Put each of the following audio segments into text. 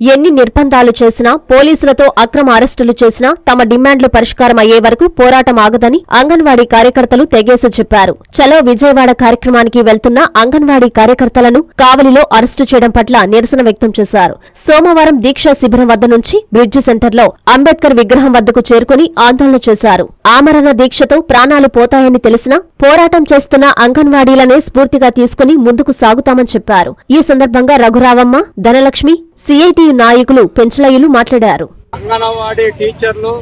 ఎన్ని నిర్బంధాలు చేసినా పోలీసులతో అక్రమ అరెస్టులు చేసినా తమ డిమాండ్లు పరిష్కారం అయ్యే వరకు పోరాటం ఆగదని అంగన్వాడీ కార్యకర్తలు తెగేసి చెప్పారు. చలో విజయవాడ కార్యక్రమానికి వెళ్తున్న అంగన్వాడీ కార్యకర్తలను కావలిలో అరెస్టు చేయడం పట్ల నిరసన వ్యక్తం చేశారు. సోమవారం దీక్షా శిబిరం వద్ద నుంచి బ్రిడ్జి సెంటర్లో అంబేద్కర్ విగ్రహం వద్దకు చేరుకుని ఆందోళన చేశారు. ఆమరణ దీక్షతో ప్రాణాలు పోతాయని తెలిసినా పోరాటం చేస్తున్న అంగన్వాడీలనే స్ఫూర్తిగా తీసుకుని ముందుకు సాగుతామని చెప్పారు. ఈ సందర్భంగా రఘురావమ్మ ధనలక్ష్మి సిఐటి నాయకులు పెంచలయ్యలు మాట్లాడారు. అంగన్వాడీ టీచర్లు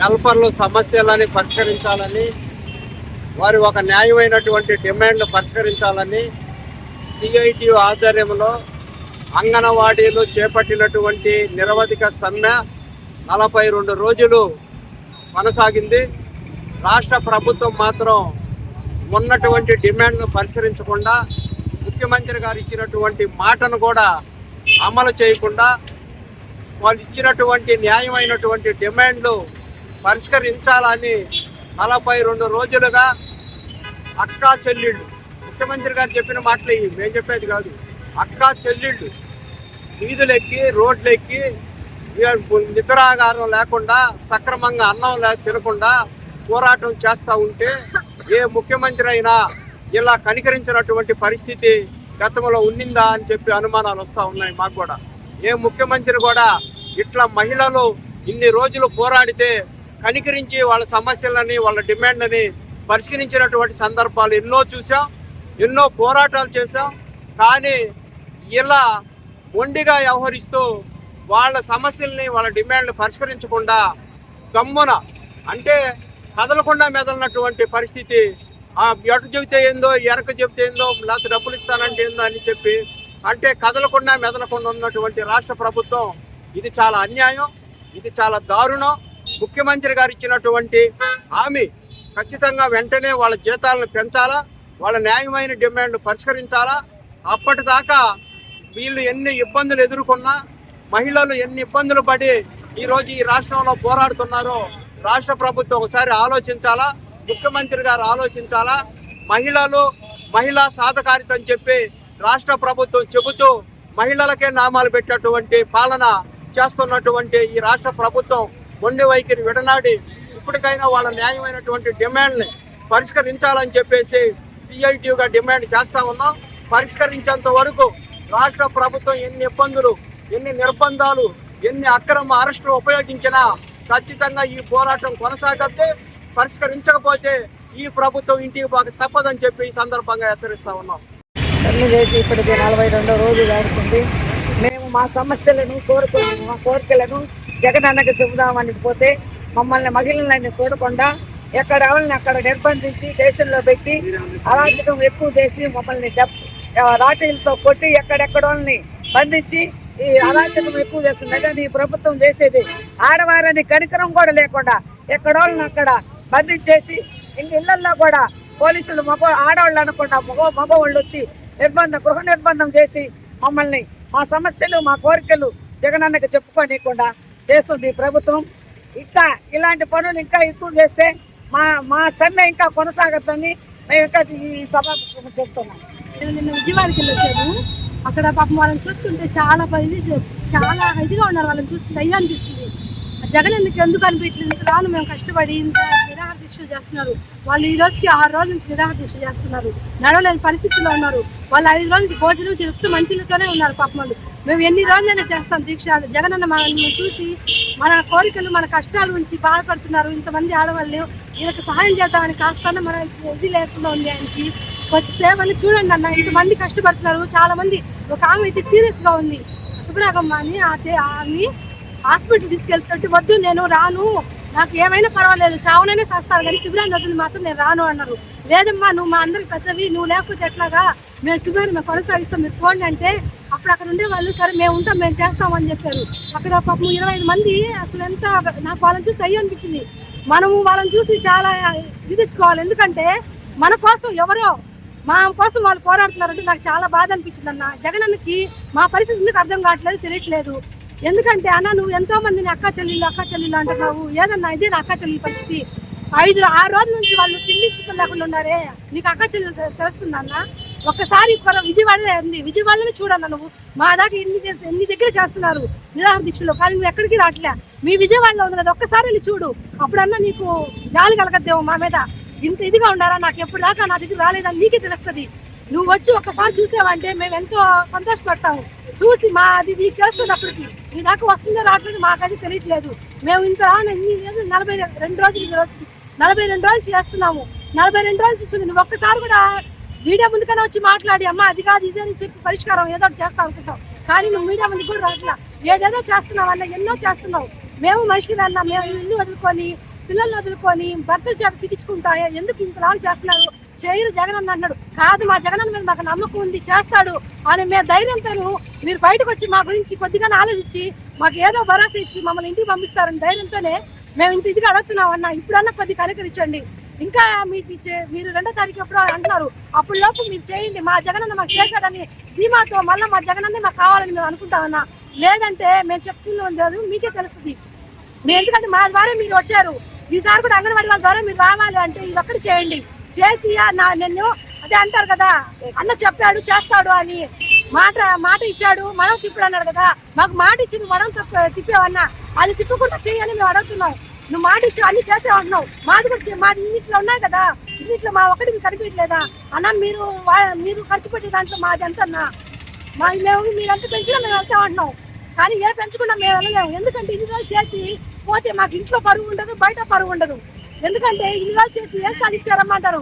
హెల్పర్లు సమస్యలని పరిష్కరించాలని వారి ఒక న్యాయమైనటువంటి డిమాండ్లు పరిష్కరించాలని సిఐటి ఆధ్వర్యంలో అంగన్వాడీలు చేపట్టినటువంటి నిరవధిక సమ్మె నలభై రెండు రోజులు కొనసాగింది. రాష్ట్ర ప్రభుత్వం మాత్రం ఉన్నటువంటి డిమాండ్ను పరిష్కరించకుండా ముఖ్యమంత్రి గారు ఇచ్చినటువంటి మాటను కూడా అమలు చేయకుండా వాళ్ళు ఇచ్చినటువంటి న్యాయమైనటువంటి డిమాండ్లు పరిష్కరించాలని నలభై రెండు రోజులుగా అక్కా చెల్లెళ్ళు ముఖ్యమంత్రి గారు చెప్పిన మాటలు ఇవి. మేము చెప్పేది కాదు. అక్కా చెల్లెళ్ళు వీధులెక్కి రోడ్లెక్కి నిద్రాగారం లేకుండా సక్రమంగా అన్నం లే తినకుండా పోరాటం చేస్తూ ఉంటే ఏ ముఖ్యమంత్రి అయినా ఇలా కనికరించినటువంటి పరిస్థితి గతంలో ఉండిందా అని చెప్పి అనుమానాలు వస్తూ ఉన్నాయి మాకు కూడా. ఏ ముఖ్యమంత్రి కూడా ఇట్లా మహిళలు ఇన్ని రోజులు పోరాడితే కనికరించి వాళ్ళ సమస్యలని వాళ్ళ డిమాండ్ని పరిష్కరించినటువంటి సందర్భాలు ఎన్నో చూసాం ఎన్నో పోరాటాలు చేశాం. కానీ ఇలా ఒండిగా వ్యవహరిస్తూ వాళ్ళ సమస్యల్ని వాళ్ళ డిమాండ్లు పరిష్కరించకుండా గమ్మున అంటే కదలకుండా మెదలనటువంటి పరిస్థితి ఆ ఎటు చెబితే ఏందో ఎనక చెబితే ఏందో లేకపోతే డబ్బులు ఇస్తానంటే ఏందో అని చెప్పి అంటే కదలకుండా మెదలకుండా ఉన్నటువంటి రాష్ట్ర ప్రభుత్వం ఇది చాలా అన్యాయం ఇది చాలా దారుణం. ముఖ్యమంత్రి గారు ఇచ్చినటువంటి హామీ ఖచ్చితంగా వెంటనే వాళ్ళ జీతాలను పెంచాలా వాళ్ళ న్యాయమైన డిమాండ్ పరిష్కరించాలా? అప్పటిదాకా వీళ్ళు ఎన్ని ఇబ్బందులు ఎదుర్కొన్నా మహిళలు ఎన్ని ఇబ్బందులు పడి ఈరోజు ఈ రాష్ట్రంలో పోరాడుతున్నారో రాష్ట్ర ప్రభుత్వం ఒకసారి ఆలోచించాలా? ముఖ్యమంత్రి గారు ఆలోచించాలా? మహిళలు మహిళా సాధకారిత అని చెప్పి రాష్ట్ర ప్రభుత్వం చెబుతూ మహిళలకే నామాలు పెట్టినటువంటి పాలన చేస్తున్నటువంటి ఈ రాష్ట్ర ప్రభుత్వం మొండి వైఖరి విడనాడి ఇప్పటికైనా వాళ్ళ న్యాయమైనటువంటి డిమాండ్ని పరిష్కరించాలని చెప్పేసి సిఐటియుగా డిమాండ్ చేస్తా ఉన్నాం. పరిష్కరించేంత వరకు రాష్ట్ర ప్రభుత్వం ఎన్ని ఇబ్బందులు ఎన్ని నిర్బంధాలు ఎన్ని అక్రమ అరెస్టులు ఉపయోగించినా ఖచ్చితంగా ఈ పోరాటం కొనసాగితే పరిష్కరించకపోతే ఈ ప్రభుత్వం ఇంటికి పోక తప్పదని చెప్పి ఈ సందర్భంగా హెచ్చరిస్తా ఉన్నాం. సమ్మె చేసి ఇప్పటికి నలభై రెండో రోజు జరుగుతుంది మేము మా సమస్యలను కోరుకున్నాము మా కోరికలను జగనన్నకు చెబుదామని పోతే మమ్మల్ని మహిళలని చూడకుండా ఎక్కడ వాళ్ళని అక్కడ నిర్బంధించి స్టేషన్లో పెట్టి అరాచకం ఎక్కువ చేసి మమ్మల్ని రాటీలతో కొట్టి ఎక్కడెక్కడ వాళ్ళని బంధించి ఈ అరాచకం ఎక్కువ చేస్తుంది కానీ ఈ ప్రభుత్వం చేసేది. ఆడవారని కనికరం కూడా లేకుండా ఎక్కడోళ్ళని అక్కడ బంధించేసి ఇంక ఇళ్ళల్లో కూడా పోలీసులు మగ ఆడవాళ్ళు అనకుండా మగ మగవాళ్ళు వచ్చి నిర్బంధం గృహ నిర్బంధం చేసి మమ్మల్ని మా సమస్యలు మా కోరికలు జగనన్నకి చెప్పుకోనీయకుండా చేస్తుంది ప్రభుత్వం. ఇంకా ఇలాంటి పనులు ఇంకా ఎక్కువ చేస్తే మా మా సమ్మె ఇంకా కొనసాగుతుంది మేము ఇంకా ఈ సభ చెప్తున్నాం. నేను నిన్న విజయవాడకి వెళ్ళొచ్చాను. అక్కడ పాపం వాళ్ళని చూస్తుంటే చాలా ఇది చాలా ఇదిగా ఉన్నారు. వాళ్ళని చూస్తుంటే అయ్యా అనిపిస్తుంది. జగన్ ఎందుకు ఎందుకు అనిపించలేదు రాను మేము కష్టపడి ఇంత దీక్షలు చేస్తున్నారు. వాళ్ళు ఈ రోజుకి ఆరు రోజుల నుంచి నిరాహార దీక్ష చేస్తున్నారు. నడవలేని పరిస్థితుల్లో ఉన్నారు. వాళ్ళు ఐదు రోజుల నుంచి భోజనం చెప్తూ మంచిలతోనే ఉన్నారు పాపం వాళ్ళు. మేము ఎన్ని రోజులైనా చేస్తాం దీక్ష. జగనన్న మనల్ని చూసి మన కోరికలు మన కష్టాల గురించి బాధపడుతున్నారు. ఇంతమంది ఆడవాళ్ళు వీళ్ళకి సహాయం చేద్దామని కాస్తానే మన ఇది లేకుండా ఉంది ఆయనకి. కొద్ది సేవలు చూడండి అన్న. ఇంతమంది కష్టపడుతున్నారు. చాలా మంది ఒక ఆమె అయితే సీరియస్గా ఉంది. సుబ్రాగమ్మ అని అదే ఆమె హాస్పిటల్ తీసుకెళ్తుంటే వద్దు నేను రాను. నాకు ఏమైనా పర్వాలేదు చావునైనా చేస్తారు కానీ శిబిరాన్ని వదిలి మాత్రం నేను రాను అన్నారు. లేదమ్మా నువ్వు మా అందరికి పెద్దవి నువ్వు లేకపోతే ఎట్లాగా? మేము శిబిరాన్ని మేము కొనసాగిస్తాం మీరు చూడండి అంటే అప్పుడు అక్కడ ఉండే వాళ్ళు సరే మేము ఉంటాం మేము చేస్తామని చెప్పారు. అక్కడ పాపం ఇరవై ఐదు మంది అసలు ఎంత నాకు వాళ్ళని చూసి అయ్యి అనిపించింది. మనము వాళ్ళని చూసి చాలా ఇది తెచ్చుకోవాలి. ఎందుకంటే మన కోసం ఎవరో మా కోసం వాళ్ళు పోరాడుతున్నారంటే నాకు చాలా బాధ అనిపించింది అన్న. జగనన్నకి మా పరిస్థితి ఎందుకు అర్థం కావట్లేదు తెలియట్లేదు. ఎందుకంటే అన్న నువ్వు ఎంతో మందిని అక్క చెల్లెళ్ళు అక్క చెల్లెళ్ళు అంటున్నావు. ఏదన్నా ఇదే నా అక్క చెల్లెల పరిస్థితి. ఐదు ఆరు రోజుల నుంచి వాళ్ళు తిండి లేకుండా ఉన్నారే. నీకు అక్క చెల్లెలు తెలుస్తుందన్న ఒక్కసారి ఇక్కడ విజయవాడలో ఉంది. విజయవాడలో చూడన్న నువ్వు. మా దాకా ఎన్ని ఎన్ని దగ్గర చేస్తున్నారు? నిరాహార దీక్షలు. కానీ నువ్వు ఎక్కడికి రావట్లే మీ విజయవాడలో ఉంది కదా ఒక్కసారి వెళ్ళి చూడు. అప్పుడన్నా నీకు గాలి కలగద్దేమో మా మీద. ఇంత ఇదిగా ఉండారా నాకు ఎప్పుడు దాకా నా దగ్గర రాలేదని నీకే తెలుస్తుంది. నువ్వు వచ్చి ఒకసారి చూసావంటే మేము ఎంతో సంతోషపడతాము. చూసి మా అది నీకు తెలుస్తుంది నీ దాకా వస్తుందో రావట్లేదు మాకు అది తెలియట్లేదు. మేము ఇంత రాను ఇన్ని రోజులు నలభై రెండు రోజులు ఇన్ని రోజుకి నలభై రెండు రోజులు చేస్తున్నాము. నలభై రెండు రోజులు చూస్తుంది. నువ్వు ఒక్కసారి కూడా మీడియా ముందుకనే వచ్చి మాట్లాడి అమ్మ అది కాదు ఇదే అని చెప్పి పరిష్కారం ఏదో చేస్తా అనుకుంటాం కానీ నువ్వు మీడియా ముందుకు కూడా రాట్లా ఏదేదో చేస్తున్నావు అన్న ఎన్నో చేస్తున్నావు. మేము మనుషులు అన్న మేము ఇల్లు వదులుకొని పిల్లల్ని వదులుకొని భర్తల చేత పిచ్చుకుంటా ఎందుకు ఇంత లాలు చేస్తున్నారు? చేయరు జగన్ అన్న అన్నాడు. కాదు మా జగన్ మీద మాకు నమ్మకం ఉంది చేస్తాడు అని మేము ధైర్యంతోను మీరు బయటకు వచ్చి మా గురించి కొద్దిగా ఆలోచించి మాకు ఏదో భరోసా ఇచ్చి మమ్మల్ని ఇంటికి పంపిస్తారని ధైర్యంతోనే మేము ఇంత ఇదిగా అడుగుతున్నాం అన్న. ఇప్పుడన్నా కొద్దిగా కనుకరించండి ఇంకా మీకు ఇచ్చే మీరు రెండో తారీఖు ఎప్పుడో అంటున్నారు. అప్పుడు లోపు మీరు చేయండి. మా జగనన్న మాకు చేశాడని ధీమాతో మళ్ళీ మా జగనన్నే మాకు కావాలని మేము అనుకుంటామన్నా లేదంటే మేము చెప్తున్నాం లేదు మీకే తెలుస్తుంది. మీ ఎందుకంటే మా ద్వారా మీరు వచ్చారు. ఈసారి కూడా అంగన్వాడీ వాళ్ళ ద్వారా మీరు రావాలి అంటే ఇది ఒక్కటి చేయండి. చేసి నా నన్ను అదే అంటారు కదా అన్న చెప్పాడు చేస్తాడు అని మాట మాట ఇచ్చాడు మనం తిప్పుడు అన్నాడు కదా మాకు మాట ఇచ్చింది నువ్వు మనం తిప్పావన్నా అది తిప్పకుండా చేయని మేము అడుగుతున్నాం. నువ్వు మాట ఇచ్చావు అన్ని చేసేవన్నావు మాది కూడా మాది ఇన్నిట్లో ఉన్నాయి కదా ఇన్నిట్లో మా ఒకటి కనిపించలేదా? అన్న మీరు వా- మీరు ఖర్చు పెట్టే దాంట్లో మాది ఎంత అన్నా మా మేము మీరంతా పెంచినా మేము వెళ్తా ఉంటున్నాం కానీ ఏ పెంచకుండా మేము వెళ్ళలేము. ఎందుకంటే ఇన్ని రోజులు చేసి పోతే మాకు ఇంట్లో పరువు ఉండదు బయట పరువు ఉండదు. ఎందుకంటే ఇన్ని రోజులు చేసి ఏం సాధించారమ్మంటారు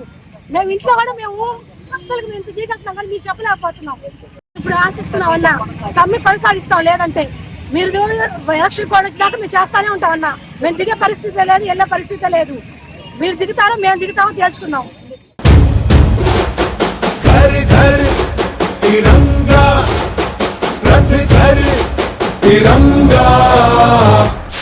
మేము ఇంట్లో కూడా మేము భక్తులకు మేము ఇంత జీవిస్తున్నాం కానీ మీరు చెప్పలేకపోతున్నాం ఇప్పుడు ఆశిస్తున్నాం అన్న సమ్మె కొనసాగిస్తాం లేదంటే మీరు ఎలక్షన్ కోడ్ వచ్చేదాకా మేము చేస్తానే ఉంటాం అన్న మేము దిగే పరిస్థితి లేదు వెళ్ళే పరిస్థితి లేదు మీరు దిగుతారో మేము దిగుతామో తేల్చుకున్నాం घर घर तिरंगा रथ घर तिरंगा